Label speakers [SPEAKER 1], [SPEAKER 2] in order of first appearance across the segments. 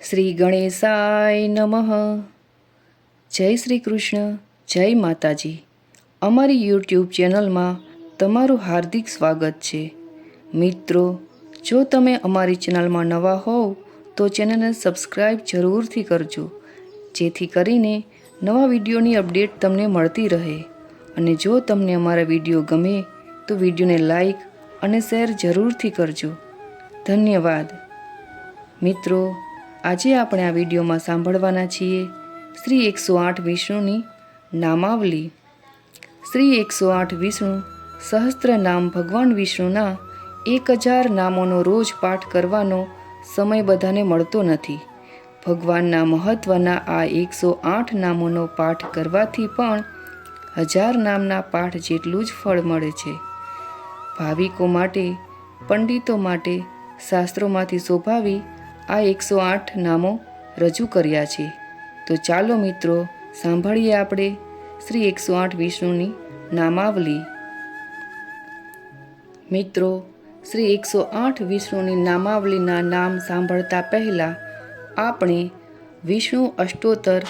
[SPEAKER 1] શ્રી ગણેશાય નમઃ. જય શ્રી કૃષ્ણ, જય માતાજી. અમારી યુટ્યુબ ચેનલમાં તમારું હાર્દિક સ્વાગત છે. મિત્રો, જો તમે અમારી ચેનલમાં નવા હોવ, તો ચેનલને સબસ્ક્રાઈબ જરૂરથી કરજો. જેથી કરીને નવા વિડીયોની અપડેટ તમને મળતી રહે. અને જો તમને અમારા વીડિયો ગમે, તો વિડીયોને લાઈક અને શેર જરૂરથી કરજો. ધન્યવાદ. મિત્રો આજે આપણે આ વિડીયોમાં સાંભળવાના છીએ શ્રી એકસો આઠ વિષ્ણુની નામાવલી. શ્રી એકસો આઠ વિષ્ણુ સહસ્ત્ર નામ ભગવાન વિષ્ણુના એક હજાર નામોનો રોજ પાઠ કરવાનો સમય બધાને મળતો નથી. ભગવાનના મહત્ત્વના આ એકસો આઠ નામોનો પાઠ કરવાથી પણ હજાર નામના પાઠ જેટલું જ ફળ મળે છે. ભાવિકો માટે, પંડિતો માટે, શાસ્ત્રોમાંથી શોભાવી આ એકસો આઠ નામો રજૂ કર્યા છે. તો ચાલો મિત્રો, સાંભળીએ આપણે શ્રી એકસો આઠ વિષ્ણુની નામાવલી. મિત્રો, શ્રી એકસો આઠ વિષ્ણુની નામાવલીના નામ સાંભળતા પહેલાં આપણે વિષ્ણુ અષ્ટોત્તર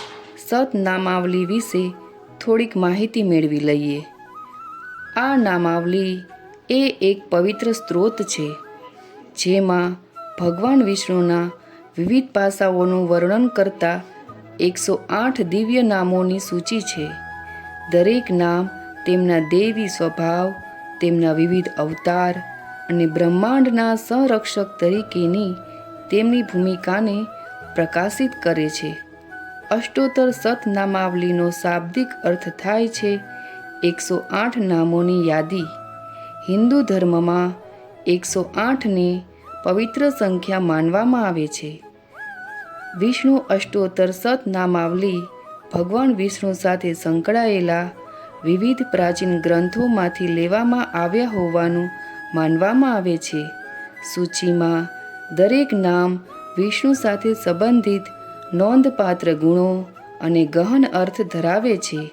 [SPEAKER 1] સત નામાવલી વિશે થોડીક માહિતી મેળવી લઈએ. આ નામાવલી એ એક પવિત્ર સ્ત્રોત છે, જેમાં ભગવાન વિષ્ણુના વિવિધ પાસાઓનું વર્ણન કરતા એકસો આઠ દિવ્ય નામોની સૂચિ છે. દરેક નામ તેમના દેવી સ્વભાવ, તેમના વિવિધ અવતાર અને બ્રહ્માંડના સંરક્ષક તરીકેની તેમની ભૂમિકાને પ્રકાશિત કરે છે. અષ્ટોત્તર સત નામાવલીનો શાબ્દિક અર્થ થાય છે એકસો આઠ નામોની યાદી. હિન્દુ ધર્મમાં એકસો આઠને પવિત્ર સંખ્યા માનવામાં આવે છે. વિષ્ણુ અષ્ટોત્તર સત નામાવલી ભગવાન વિષ્ણુ સાથે સંકળાયેલા વિવિધ પ્રાચીન ગ્રંથોમાંથી લેવામાં આવ્યા હોવાનું માનવામાં આવે છે. સૂચિમાં દરેક નામ વિષ્ણુ સાથે સંબંધિત નોંધપાત્ર ગુણો અને ગહન અર્થ ધરાવે છે.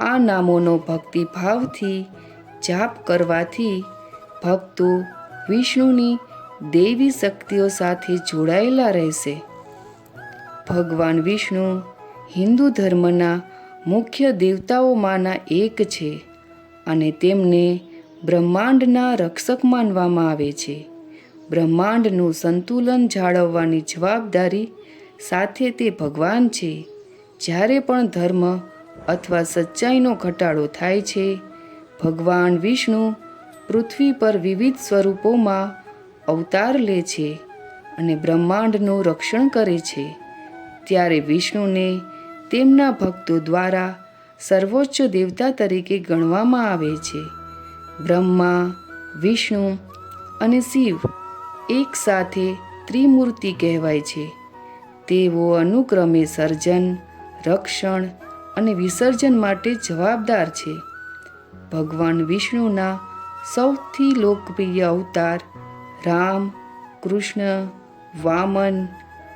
[SPEAKER 1] આ નામોનો ભક્તિભાવથી જાપ કરવાથી ભક્તો વિષ્ણુની દેવી શક્તિઓ સાથે જોડાયેલા રહેશે. ભગવાન વિષ્ણુ હિન્દુ ધર્મના મુખ્ય દેવતાઓમાંના એક છે અને તેમને બ્રહ્માંડના રક્ષક માનવામાં આવે છે. બ્રહ્માંડનું સંતુલન જાળવવાની જવાબદારી સાથે તે ભગવાન છે. જ્યારે પણ ધર્મ અથવા સચ્ચાઈનો ઘટાડો થાય છે, ભગવાન વિષ્ણુ પૃથ્વી પર વિવિધ સ્વરૂપોમાં અવતાર લે છે અને બ્રહ્માંડનું રક્ષણ કરે છે. ત્યારે વિષ્ણુને તેમના ભક્તો દ્વારા સર્વોચ્ચ દેવતા તરીકે ગણવામાં આવે છે. બ્રહ્મા, વિષ્ણુ અને શિવ એક સાથે ત્રિમૂર્તિ કહેવાય છે. તેઓ અનુક્રમે સર્જન, રક્ષણ અને વિસર્જન માટે જવાબદાર છે. ભગવાન વિષ્ણુના સૌથી લોકપ્રિય અવતાર રામ, કૃષ્ણ, વામન,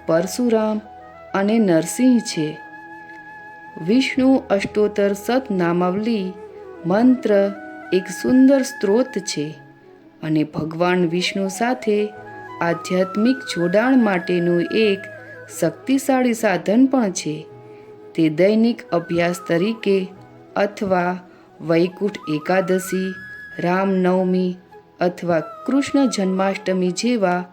[SPEAKER 1] પરશુરામ અને નરસિંહ છે. વિષ્ણુ અષ્ટોત્તર સત નામાવલી મંત્ર એક સુંદર સ્ત્રોત છે અને ભગવાન વિષ્ણુ સાથે આધ્યાત્મિક જોડાણ માટેનું એક શક્તિશાળી સાધન પણ છે. તે દૈનિક અભ્યાસ તરીકે અથવા વૈકુંઠ એકાદશી, રામનવમી અથવા કૃષ્ણ જન્માષ્ટમી જેવા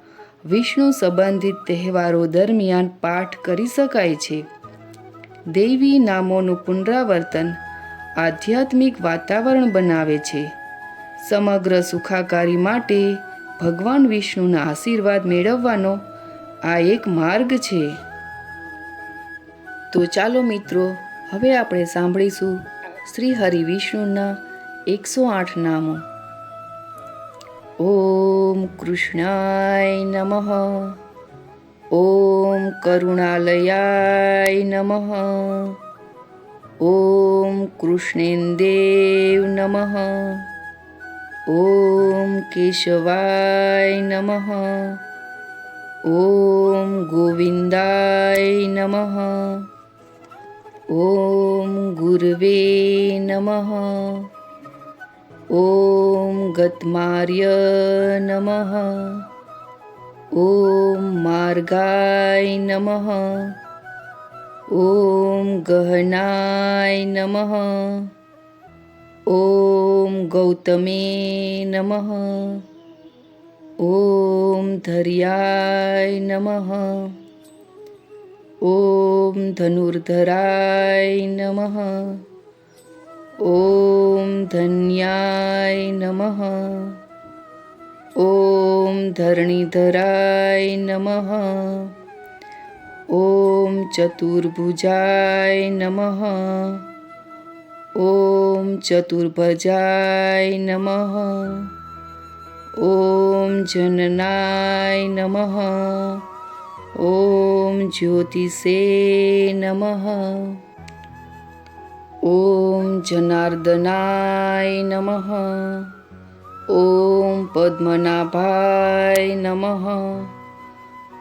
[SPEAKER 1] વિષ્ણુ સંબંધિત તહેવારો દરમિયાન પાઠ કરી શકાય છે. દૈવી નામોનું પુનરાવર્તન આધ્યાત્મિક વાતાવરણ બનાવે છે. સમગ્ર સુખાકારી માટે ભગવાન વિષ્ણુના આશીર્વાદ મેળવવાનો આ એક માર્ગ છે. તો ચાલો મિત્રો, હવે આપણે સાંભળીશું શ્રી હરિ વિષ્ણુના એકસો આઠ નામો. ॐ कृष्णाय नमः। ॐ करुणालयाय नमः। ॐ कृष्णेन्देव नमः। ॐ केशवाय नमः। ॐ गोविन्दाय नमः। ॐ गुर्वे नमः। ॐ गत्मार्य नमः ॐ मार्गाय नमः ॐ गहनाय नमः ॐ गौतमे नमः ॐ धर्याय नमः ॐ धनुर्धराय नमः ॐ ધન્યાય નમઃ ઓમ ધરણીધરાય નમઃ ઓમ ચતુર્ભુજાય નમઃ ઓમ ચતુર્ભજાય નમઃ ઓમ જનનાય નમઃ ઓમ જ્યોતિષે નમઃ ઓમ જનાર્દનાય નમઃ. ઓમ પદ્મનાભાય નમઃ.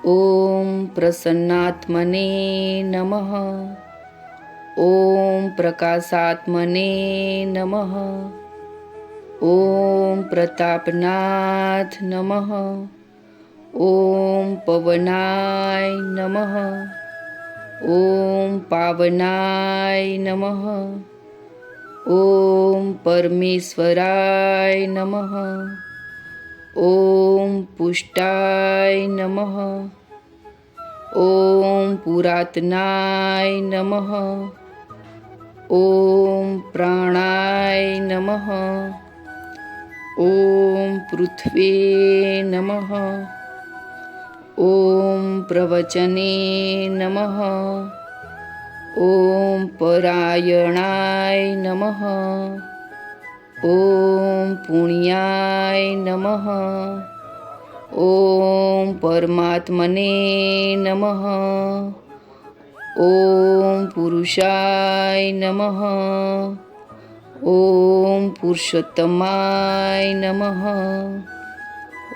[SPEAKER 1] ઓમ પ્રસન્નાત્મને નમઃ. ઓમ પ્રકાશાત્મને નમઃ. ઓમ પ્રતાપનાથ નમઃ. ઓમ પવનાય નમઃ. ઓમ પાવનાય નમઃ. ઓમ પરમેશ્વરાય નમઃ. ઓમ પુષ્ટાય નમઃ. ઓમ પુરાતનાય નમઃ. ઓમ પ્રાણાય નમઃ. ઓમ પૃથ્વે નમઃ. ઓમ પ્રવચને નમઃ ઓમ પરાયણાય નમઃ ઓમ પુણ્યાય નમઃ ઓમ પરમાત્મને નમઃ ઓમ પુરુષાય નમઃ ઓમ પુરુષોત્તમાય નમઃ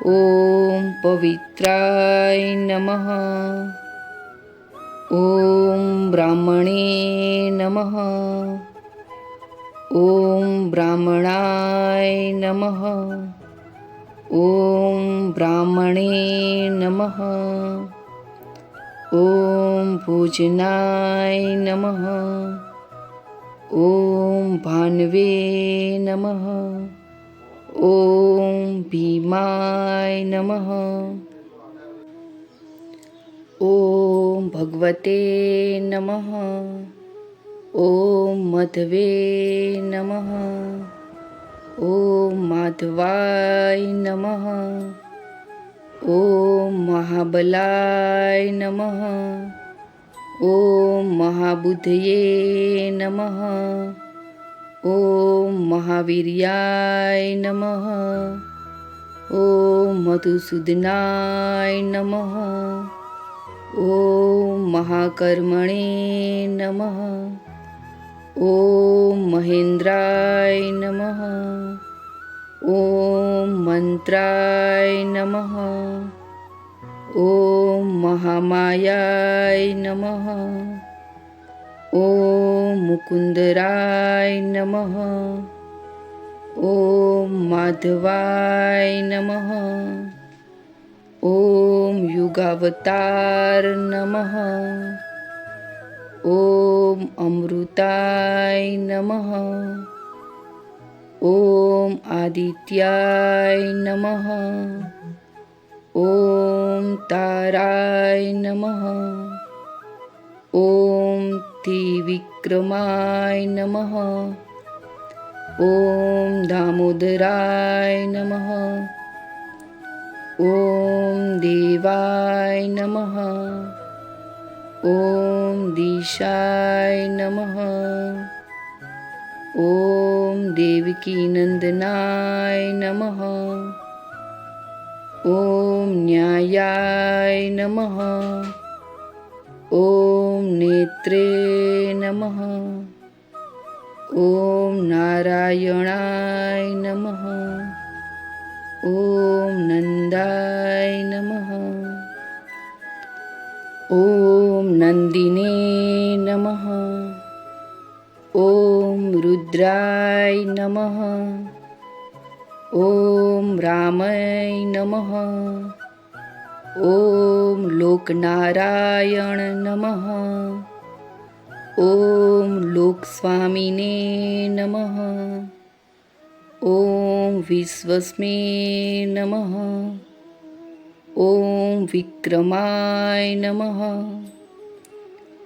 [SPEAKER 1] ॐ पवित्राय नमः। ॐ ब्राह्मणे नमः। ॐ ब्राह्मणाय नमः। ॐ ब्राह्मणे नमः। ॐ पूजनाय नमः। ॐ भान्वे नमः ॐ भीमाय नमः। ॐ भगवते नमः। ॐ मध्वे नमः। ॐ माधवाय नमः। ॐ महाबलाय नमः। ॐ महाबुद्धये नमः ॐ महावीर्याय नमः। ॐ मधुसूदनाय नमः। ॐ महाकर्मणे नमः। ॐ महेन्द्राय नमः। ॐ मन्त्राय नमः। ॐ महामायाय नमः ॐ मुकुन्दराय नमः। ॐ माधवाय नमः। ॐ युगावतार नमः। ॐ अमृताय नमः। ॐ आदित्याय नमः। ॐ ताराय नमः ॐ त्रिविक्रमाय नमः। ॐ दामोदराय नमः। ॐ देवाय नमः। ॐ दिशाय नमः। ॐ देवकीनन्दनाय नमः। ॐ न्यायाय नमः ॐ नेत्रे नमः। ॐ नारायणाय नमः। ॐ नन्दाय नमः। ॐ नन्दिने नमः। ॐ रुद्राय नमः। ॐ रामाय नमः ॐ लोकनारायण नमः। ॐ लोकस्वामिने नमः। ॐ विश्वस्मे नमः। ॐ विक्रमाय नमः।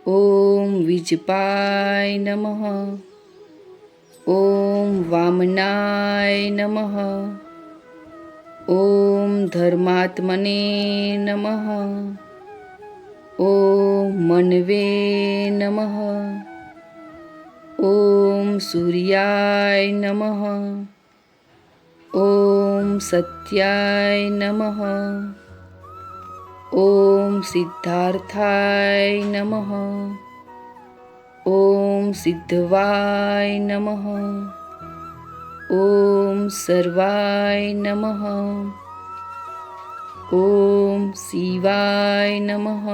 [SPEAKER 1] ॐ विजपाय नमः। ॐ वामनाय नमः। ઓમ ધર્માત્મને નમઃ. ઓમ મનવે નમઃ. ઓમ સૂર્યાય નમઃ. ઓમ સત્યાય નમઃ. ઓમ સિદ્ધાર્થાય નમઃ. ઓમ સિદ્ધવાય નમઃ. ઓમ સર્વાય નમઃ. ઓમ શિવાય નમઃ.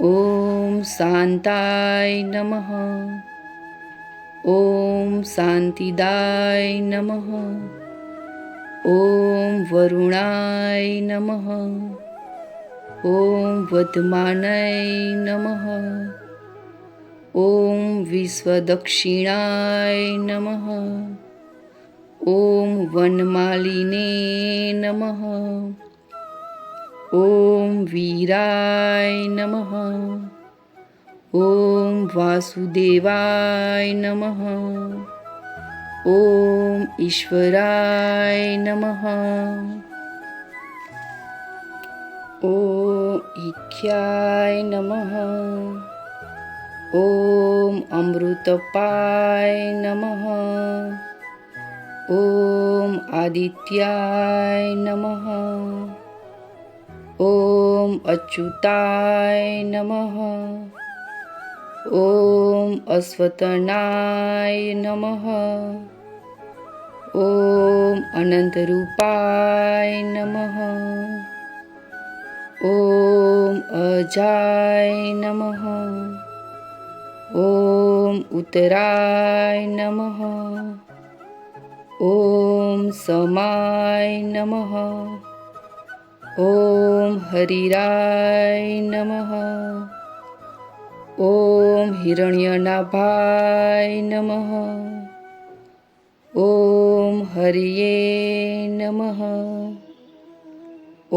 [SPEAKER 1] ઓમ શાંતાય નમઃ. ઓમ શાંતિદાય નમઃ. ઓમ વરુણાય નમઃ. ઓમ વધમાનય નમઃ. ॐ विश्वदक्षिणाय नमः। ॐ वनमालिने नमः। ॐ वीराय नमः। ॐ वासुदेवाय नमः। ॐ ईश्वराय नमः। ॐ इख्याय नमः। ઓમ અમૃતપાય નમઃ ઓમ આદિત્યાય નમઃ ઓમ અચ્યુતાય નમઃ ઓમ અશ્વતનાય નમઃ ઓમ અનંતરૂપાય નમઃ ઓમ અજાય નમઃ ॐ उत्तराय नमः। ॐ समाय नमः। ॐ हरिराय नमः। ॐ हिरण्यनाभाय नमः। ॐ हरिये नमः।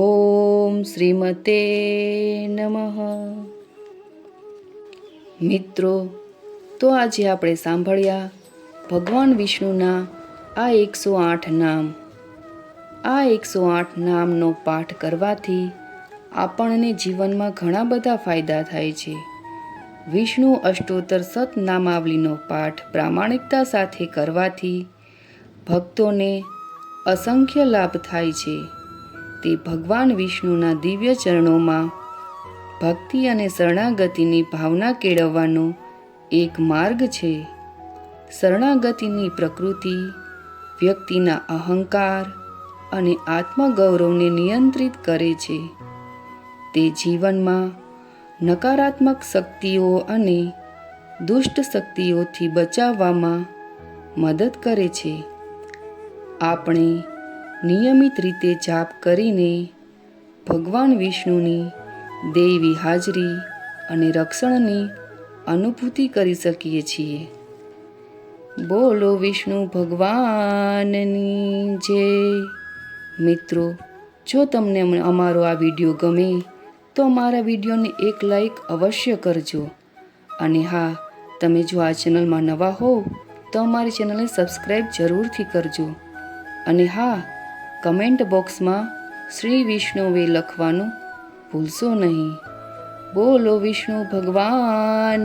[SPEAKER 1] ॐ श्रीमते नमः। મિત્રો, તો આજે આપણે સાંભળ્યા ભગવાન વિષ્ણુના આ એકસો આઠ નામ. આ એકસો આઠ નામનો પાઠ કરવાથી આપણને જીવનમાં ઘણા બધા ફાયદા થાય છે. વિષ્ણુ અષ્ટોત્તર સતનામાવલીનો પાઠ પ્રામાણિકતા સાથે કરવાથી ભક્તોને અસંખ્ય લાભ થાય છે. તે ભગવાન વિષ્ણુના દિવ્ય ચરણોમાં ભક્તિ અને શરણાગતિની ભાવના કેળવવાનો એક માર્ગ છે. શરણાગતિની પ્રકૃતિ, વ્યક્તિના અહંકાર અને આત્મગૌરવને નિયંત્રિત કરે છે. તે જીવનમાં નકારાત્મક શક્તિઓ અને દુષ્ટ શક્તિઓથી બચાવવામાં મદદ કરે છે. આપણે નિયમિત રીતે જાપ કરીને ભગવાન વિષ્ણુની દૈવી હાજરી અને રક્ષણની અનુભૂતિ કરી શકીએ છીએ. બોલો વિષ્ણુ ભગવાનની જય. મિત્રો, જો તમને અમારો આ વીડિયો ગમે, તો અમારા વિડીયોને એક લાઈક અવશ્ય કરજો. અને હા, તમે જો આ ચેનલમાં નવા હો, તો અમારી ચેનલને સબસ્ક્રાઈબ જરૂરથી કરજો. અને હા, કમેન્ટ બોક્સમાં શ્રી વિષ્ણુવે લખવાનું ભૂલશો નહીં. બોલો વિષ્ણુ ભગવાન.